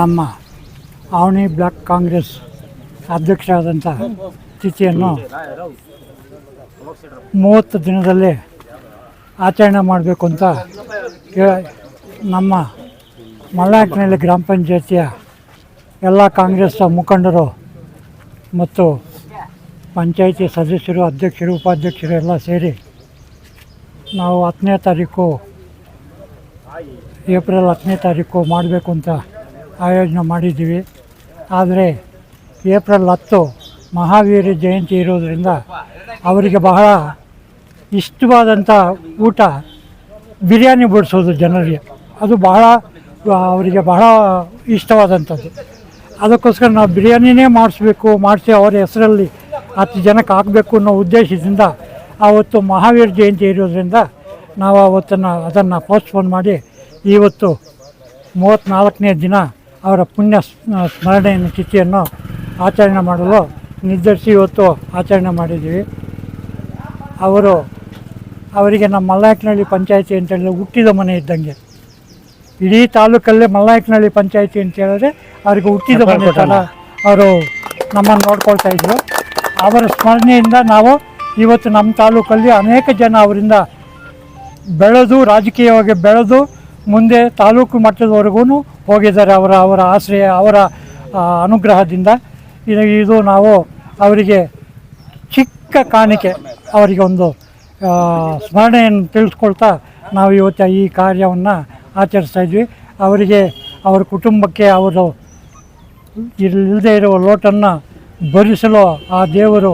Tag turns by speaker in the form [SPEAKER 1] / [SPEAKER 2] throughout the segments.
[SPEAKER 1] ನಮ್ಮ ಅವನಿ ಬ್ಲಾಕ್ ಕಾಂಗ್ರೆಸ್ ಅಧ್ಯಕ್ಷರಾದಂಥ ಸ್ಥಿತಿಯನ್ನು ಮೂವತ್ತು ದಿನದಲ್ಲಿ ಆಚರಣೆ ಮಾಡಬೇಕು ಅಂತ ನಮ್ಮ ಮಲ್ನಾಯಕನಹಳ್ಳಿ ಗ್ರಾಮ ಪಂಚಾಯತಿಯ ಎಲ್ಲ ಕಾಂಗ್ರೆಸ್ ಮುಖಂಡರು ಮತ್ತು ಪಂಚಾಯಿತಿ ಸದಸ್ಯರು, ಅಧ್ಯಕ್ಷರು, ಉಪಾಧ್ಯಕ್ಷರು ಎಲ್ಲ ಸೇರಿ ನಾವು ಹತ್ತನೇ ತಾರೀಕು, ಏಪ್ರಿಲ್ ಹತ್ತನೇ ತಾರೀಕು ಮಾಡಬೇಕು ಅಂತ ಆಯೋಜನೆ ಮಾಡಿದ್ದೀವಿ. ಆದರೆ ಏಪ್ರಿಲ್ ಹತ್ತು ಮಹಾವೀರ ಜಯಂತಿ ಇರೋದರಿಂದ ಅವರಿಗೆ ಬಹಳ ಇಷ್ಟವಾದಂಥ ಊಟ ಬಿರಿಯಾನಿ ಬಡಿಸೋದು ಜನರಿಗೆ. ಅದು ಬಹಳ, ಅವರಿಗೆ ಬಹಳ ಇಷ್ಟವಾದಂಥದ್ದು. ಅದಕ್ಕೋಸ್ಕರ ನಾವು ಬಿರಿಯಾನಿನೇ ಮಾಡಿಸ್ಬೇಕು, ಮಾಡಿಸಿ ಅವರ ಹೆಸರಲ್ಲಿ ಹತ್ತು ಜನಕ್ಕೆ ಹಾಕಬೇಕು ಅನ್ನೋ ಉದ್ದೇಶದಿಂದ ಆವತ್ತು ಮಹಾವೀರ ಜಯಂತಿ ಇರೋದರಿಂದ ನಾವು ಆವತ್ತನ್ನು ಅದನ್ನು ಪೋಸ್ಟ್ಪೋನ್ ಮಾಡಿ, ಇವತ್ತು ಮೂವತ್ತ್ನಾಲ್ಕನೇ ದಿನ ಅವರ ಪುಣ್ಯ ಸ್ಮ- ಸ್ಮರಣೆಯನ್ನು ತಿಥಿಯನ್ನು ಆಚರಣೆ ಮಾಡಲು ನಿರ್ಧರಿಸಿ ಇವತ್ತು ಆಚರಣೆ ಮಾಡಿದ್ದೀವಿ. ಅವರು ಅವರಿಗೆ ನಮ್ಮ ಮಲ್ಲಾಯಕನಹಳ್ಳಿ ಪಂಚಾಯಿತಿ ಅಂತ ಹೇಳಿದ್ರೆ ಹುಟ್ಟಿದ ಮನೆ ಇದ್ದಂಗೆ. ಇಡೀ ತಾಲೂಕಲ್ಲೇ ಮಲ್ಲಾಯಕನಹಳ್ಳಿ ಪಂಚಾಯಿತಿ ಅಂತ ಹೇಳಿದ್ರೆ ಅವರಿಗೆ ಹುಟ್ಟಿದ ಮನೆ ಥರ ಅವರು ನಮ್ಮನ್ನು ನೋಡ್ಕೊಳ್ತಾ ಇದ್ರು. ಅವರ ಸ್ಮರಣೆಯಿಂದ ನಾವು ಇವತ್ತು ನಮ್ಮ ತಾಲೂಕಲ್ಲಿ ಅನೇಕ ಜನ ಅವರಿಂದ ಬೆಳೆದು ರಾಜಕೀಯವಾಗಿ ಬೆಳೆದು ಮುಂದೆ ತಾಲೂಕು ಮಟ್ಟದವರೆಗೂ ಹೋಗಿದ್ದಾರೆ ಅವರ ಅವರ ಆಶ್ರಯ, ಅವರ ಅನುಗ್ರಹದಿಂದ. ಇದು ಇದು ನಾವು ಅವರಿಗೆ ಚಿಕ್ಕ ಕಾಣಿಕೆ, ಅವರಿಗೆ ಒಂದು ಸ್ಮರಣೆಯನ್ನು ತಿಳಿಸ್ಕೊಳ್ತಾ ನಾವು ಇವತ್ತು ಈ ಕಾರ್ಯವನ್ನು ಆಚರಿಸ್ತಾ ಇದ್ವಿ. ಅವರಿಗೆ ಅವರ ಕುಟುಂಬಕ್ಕೆ ಅವರು ಇಲ್ಲದೇ ಇರುವ ಲೋಟನ್ನು ಭರಿಸಲು ಆ ದೇವರು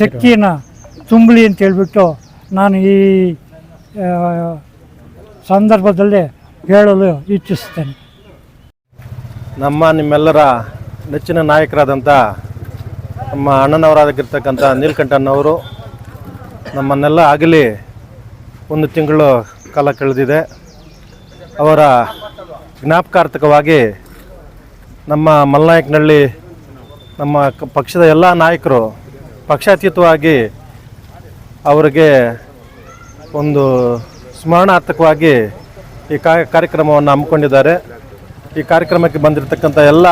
[SPEAKER 1] ಶಕ್ತಿಯನ್ನು ತುಂಬಲಿ ಅಂತ ಹೇಳಿಬಿಟ್ಟು ನಾನು ಈ ಸಂದರ್ಭದಲ್ಲಿ ಹೇಳಲು ಇಚ್ಛಿಸುತ್ತೇನೆ.
[SPEAKER 2] ನಮ್ಮ ನಿಮ್ಮೆಲ್ಲರ ನೆಚ್ಚಿನ ನಾಯಕರಾದಂಥ ನಮ್ಮ ಅಣ್ಣನವರಾಗಿರ್ತಕ್ಕಂಥ ನೀಲ್ಕಂಠನವರು ನಮ್ಮನ್ನೆಲ್ಲ ಆಗಲಿ ಒಂದು ತಿಂಗಳು ಕಾಲ ಕಳೆದಿದೆ. ಅವರ ಜ್ಞಾಪಕಾರ್ಥಕವಾಗಿ ನಮ್ಮ ಮಲ್ನಾಯಕನಹಳ್ಳಿ ನಮ್ಮ ಪಕ್ಷದ ಎಲ್ಲ ನಾಯಕರು ಪಕ್ಷಾತೀತವಾಗಿ ಅವರಿಗೆ ಒಂದು ಸ್ಮರಣಾರ್ಥಕವಾಗಿ ಈ ಕಾರ್ಯಕ್ರಮವನ್ನು ಹಮ್ಮಿಕೊಂಡಿದ್ದಾರೆ. ಈ ಕಾರ್ಯಕ್ರಮಕ್ಕೆ ಬಂದಿರತಕ್ಕಂಥ ಎಲ್ಲ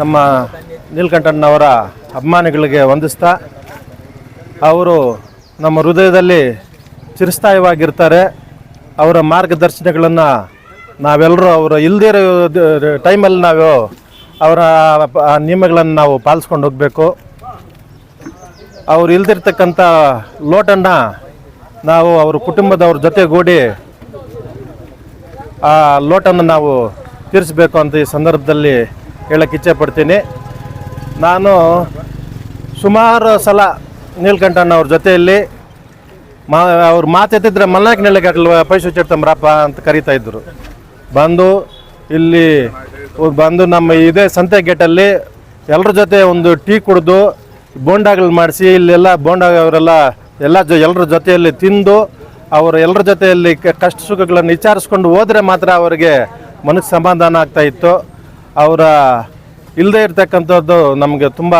[SPEAKER 2] ನಮ್ಮ ನೀಲ್ಕಂಠಣ್ಣವರ ಅಭಿಮಾನಿಗಳಿಗೆ ವಂದಿಸ್ತಾ, ಅವರು ನಮ್ಮ ಹೃದಯದಲ್ಲಿ ಚಿರಸ್ಥಾಯಿವಾಗಿರ್ತಾರೆ. ಅವರ ಮಾರ್ಗದರ್ಶನಗಳನ್ನು ನಾವೆಲ್ಲರೂ ಅವರು ಇಲ್ಲದೇ ಇರೋ ಟೈಮಲ್ಲಿ ನಾವು ಅವರ ನಿಯಮಗಳನ್ನು ನಾವು ಪಾಲಿಸ್ಕೊಂಡು ಹೋಗಬೇಕು. ಅವ್ರು ಇಲ್ದಿರ್ತಕ್ಕಂಥ ಲೋಟನ್ನು ನಾವು ಅವ್ರ ಕುಟುಂಬದವ್ರ ಜೊತೆಗೂಡಿ ಆ ಲೋಟನ್ನು ನಾವು ತೀರಿಸಬೇಕು ಅಂತ ಈ ಸಂದರ್ಭದಲ್ಲಿ ಹೇಳಕ್ಕೆ ಇಚ್ಛೆ ಪಡ್ತೀನಿ. ನಾನು ಸುಮಾರು ಸಲ ನೀಲ್ಕಂಠಣ್ಣ ಅವ್ರ ಜೊತೆಯಲ್ಲಿ ಮಾ, ಅವ್ರ ಮಾತೆತ್ತಿದ್ರೆ ಮಲ್ನಾಯಕನಹಳ್ಳಿಗೆ ಹಾಕಲ್ವ ಪೈಸು ಚೇರ್ತಂಬ್ರಪ್ಪ ಅಂತ ಕರಿತಾ ಇದ್ರು. ಬಂದು ಇಲ್ಲಿ ಬಂದು ನಮ್ಮ ಇದೇ ಸಂತೆ ಗೇಟಲ್ಲಿ ಎಲ್ಲರ ಜೊತೆ ಒಂದು ಟೀ ಕುಡಿದು ಬೋಂಡಾಗಳು ಮಾಡಿಸಿ, ಇಲ್ಲೆಲ್ಲ ಬೋಂಡಾಗ ಅವರೆಲ್ಲ ಎಲ್ಲ ಜೊ ಎಲ್ಲರ ಜೊತೆಯಲ್ಲಿ ತಿಂದು ಅವರು ಎಲ್ಲರ ಜೊತೆಯಲ್ಲಿ ಕಷ್ಟ ಸುಖಗಳನ್ನು ವಿಚಾರಿಸ್ಕೊಂಡು ಹೋದರೆ ಮಾತ್ರ ಅವರಿಗೆ ಮನಸ್ಸು ಸಮಾಧಾನ ಆಗ್ತಾ ಇತ್ತು. ಅವರ ಇಲ್ಲದೇ ಇರತಕ್ಕಂಥದ್ದು ನಮಗೆ ತುಂಬ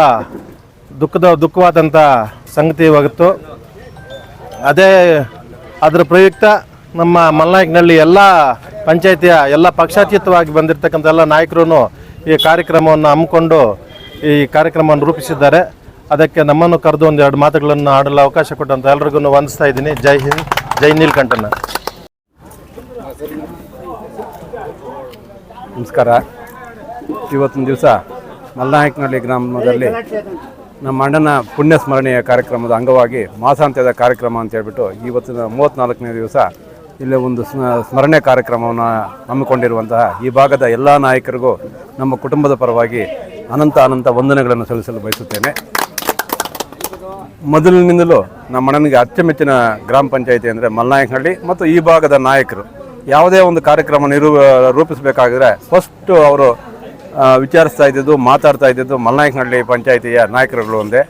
[SPEAKER 2] ದುಃಖದ ದುಃಖವಾದಂಥ ಸಂಗತಿ ಇವಾಗಿತ್ತು ಅದೇ ಅದರ ಪ್ರಯುಕ್ತ ನಮ್ಮ ಮಲ್ನಾಯಕನಹಳ್ಳಿ ಎಲ್ಲ ಪಂಚಾಯಿತಿಯ ಎಲ್ಲ ಪಕ್ಷಾತೀತವಾಗಿ ಬಂದಿರತಕ್ಕಂಥ ಎಲ್ಲ ನಾಯಕರು ಈ ಕಾರ್ಯಕ್ರಮವನ್ನು ಹಮ್ಮಿಕೊಂಡು ಈ ಕಾರ್ಯಕ್ರಮವನ್ನು ರೂಪಿಸಿದ್ದಾರೆ. ಅದಕ್ಕೆ ನಮ್ಮನ್ನು ಕರೆದು ಒಂದು ಎರಡು ಮಾತುಗಳನ್ನು ಆಡಲು ಅವಕಾಶ ಕೊಟ್ಟಂತ ಎಲ್ರಿಗೂ ವಂದಿಸ್ತಾ ಇದ್ದೀನಿ. ಜೈ ಹಿಂದ್, ಜೈ ನೀಲ್ಕಂಠನ
[SPEAKER 3] ನಮಸ್ಕಾರ. ಇವತ್ತಿನ ದಿವಸ ಮಲ್ನಾಯಕನಹಳ್ಳಿ ಗ್ರಾಮದಲ್ಲಿ ನಮ್ಮ ಅಣ್ಣನ ಪುಣ್ಯ ಸ್ಮರಣೆಯ ಕಾರ್ಯಕ್ರಮದ ಅಂಗವಾಗಿ ಮಾಸಾಂತ್ಯದ ಕಾರ್ಯಕ್ರಮ ಅಂತ ಹೇಳ್ಬಿಟ್ಟು ಇವತ್ತಿನ ಮೂವತ್ತ್ನಾಲ್ಕನೇ ದಿವಸ ಇಲ್ಲಿ ಒಂದು ಸ್ಮ- ಸ್ಮರಣೆ ಕಾರ್ಯಕ್ರಮವನ್ನು ಹಮ್ಮಿಕೊಂಡಿರುವಂತಹ ಈ ಭಾಗದ ಎಲ್ಲ ನಾಯಕರಿಗೂ ನಮ್ಮ ಕುಟುಂಬದ ಪರವಾಗಿ ಅನಂತ ಅನಂತ ವಂದನೆಗಳನ್ನು ಸಲ್ಲಿಸಲು ಬಯಸುತ್ತೇನೆ. ಮೊದಲಿನಿಂದಲೂ ನಮ್ಮ ಅಣ್ಣನಿಗೆ ಅಚ್ಚುಮೆಚ್ಚಿನ ಗ್ರಾಮ ಪಂಚಾಯಿತಿ ಅಂದರೆ ಮಲ್ನಾಯಕನಹಳ್ಳಿ ಮತ್ತು ಈ ಭಾಗದ ನಾಯಕರು. ಯಾವುದೇ ಒಂದು ಕಾರ್ಯಕ್ರಮ ನಿರೂ ರೂಪಿಸಬೇಕಾಗಿದ್ರೆ ಫಸ್ಟು ಅವರು ವಿಚಾರಿಸ್ತಾ ಇದ್ದಿದ್ದು, ಮಾತಾಡ್ತಾ ಇದ್ದಿದ್ದು ಮಲ್ನಾಯಕನಹಳ್ಳಿ ಪಂಚಾಯಿತಿಯ ನಾಯಕರುಗಳು ಒಂದೇ.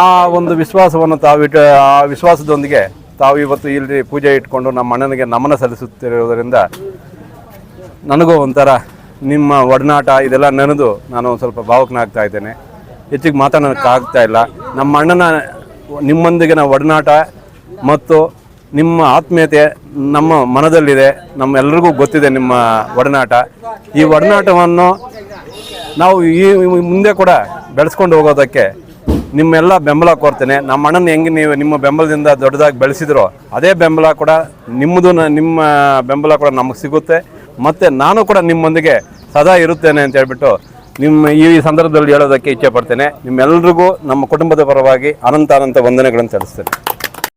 [SPEAKER 3] ಆ ಒಂದು ವಿಶ್ವಾಸವನ್ನು ತಾವು ಆ ವಿಶ್ವಾಸದೊಂದಿಗೆ ತಾವು ಇವತ್ತು ಇಲ್ಲಿ ಪೂಜೆ ಇಟ್ಕೊಂಡು ನಮ್ಮ ಅಣ್ಣನಿಗೆ ನಮನ ಸಲ್ಲಿಸುತ್ತಿರುವುದರಿಂದ ನನಗೂ ಒಂಥರ ನಿಮ್ಮ ಒಡನಾಟ ಇದೆಲ್ಲ ನೆನೆದು ನಾನು ಒಂದು ಸ್ವಲ್ಪ ಭಾವಕನಾಗ್ತಾ ಇದ್ದೇನೆ. ಹೆಚ್ಚಿಗೆ ಮಾತಾಡೋಕ್ಕಾಗ್ತಾ ಇಲ್ಲ. ನಮ್ಮ ಅಣ್ಣನ, ನಿಮ್ಮೊಂದಿಗಿನ ಒಡನಾಟ ಮತ್ತು ನಿಮ್ಮ ಆತ್ಮೀಯತೆ ನಮ್ಮ ಮನದಲ್ಲಿದೆ. ನಮ್ಮೆಲ್ಲರಿಗೂ ಗೊತ್ತಿದೆ ನಿಮ್ಮ ಒಡನಾಟ. ಈ ಒಡನಾಟವನ್ನು ನಾವು ಈ ಮುಂದೆ ಕೂಡ ಬೆಳೆಸ್ಕೊಂಡು ಹೋಗೋದಕ್ಕೆ ನಿಮ್ಮೆಲ್ಲ ಬೆಂಬಲ ಕೋರ್ತೇನೆ. ನಮ್ಮ ಅಣ್ಣನ ಹೆಂಗೆ ನೀವು ನಿಮ್ಮ ಬೆಂಬಲದಿಂದ ದೊಡ್ಡದಾಗಿ ಬೆಳೆಸಿದ್ರೋ ಅದೇ ಬೆಂಬಲ ಕೂಡ ನಿಮ್ಮದು ನಿಮ್ಮ ಬೆಂಬಲ ಕೂಡ ನಮಗೆ ಸಿಗುತ್ತೆ. ಮತ್ತು ನಾನು ಕೂಡ ನಿಮ್ಮೊಂದಿಗೆ ಸದಾ ಇರುತ್ತೇನೆ ಅಂತ ಹೇಳ್ಬಿಟ್ಟು ನಿಮ್ಮ ಈ ಸಂದರ್ಭದಲ್ಲಿ ಹೇಳೋದಕ್ಕೆ ಇಚ್ಛೆ ಪಡ್ತೇನೆ. ನಿಮ್ಮೆಲ್ಲರಿಗೂ ನಮ್ಮ ಕುಟುಂಬದ ಪರವಾಗಿ ಅನಂತ ಅನಂತ ವಂದನೆಗಳನ್ನು ಸಲ್ಲಿಸ್ತೇನೆ.